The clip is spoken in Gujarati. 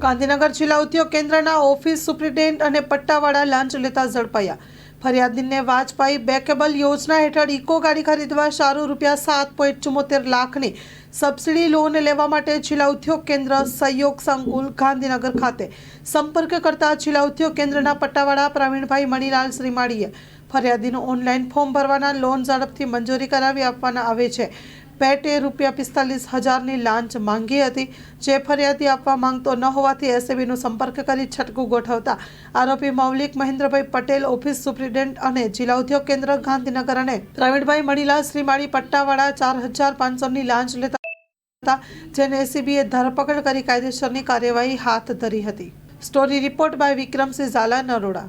ગાંધીનગર જિલ્લા ઉદ્યોગ કેન્દ્રના ઓફિસ સુપ્રિન્ટેન્ડન્ટ અને પટ્ટાવાળા લાંચ લેતા ઝડપાયા. ફરિયાદીને વાજપાઈ બેકેબલ યોજના હેઠળ ઇકો ગાડી ખરીદવા સારું રૂપિયા સાત પોઈન્ટ ચુમ્મોતેર લાખની સબસિડી લોન લેવા માટે જિલ્લા ઉદ્યોગ કેન્દ્ર સહયોગ સંકુલ ગાંધીનગર ખાતે સંપર્ક કરતા જિલ્લા ઉદ્યોગ કેન્દ્રના પટ્ટાવાળા પ્રવીણભાઈ મણીલાલ શ્રીમાળીએ ફરિયાદીનું ઓનલાઈન ફોર્મ ભરવાના લોન ઝડપથી મંજૂરી કરાવી આપવાના આવે છે. પેટે રૂપિયા પિસ્તાલીસ હજારની લાંચ માંગી હતી. જે ફરિયાદી આપવા માંગતો ન હોવાથી એસએબીનો સંપર્ક કરી છટકું ગોઠવતા આરોપી મૌલિક મહેન્દ્રભાઈ પટેલ, ઓફિસ સુપ્રિન્ટેન્ડન્ટ અને જિલ્લા ઉદ્યોગ કેન્દ્ર ગાંધીનગર અને પ્રવીણભાઈ મણીલાલ શ્રીમાળી પટ્ટાવાળા ચાર હજાર પાંચસોની લાંચ લેતા હતા, જેને એસીબીએ ધરપકડ કરી કાયદેસરની કાર્યવાહી હાથ ધરી હતી. Story report by Vikramsinh Zala, Naroda.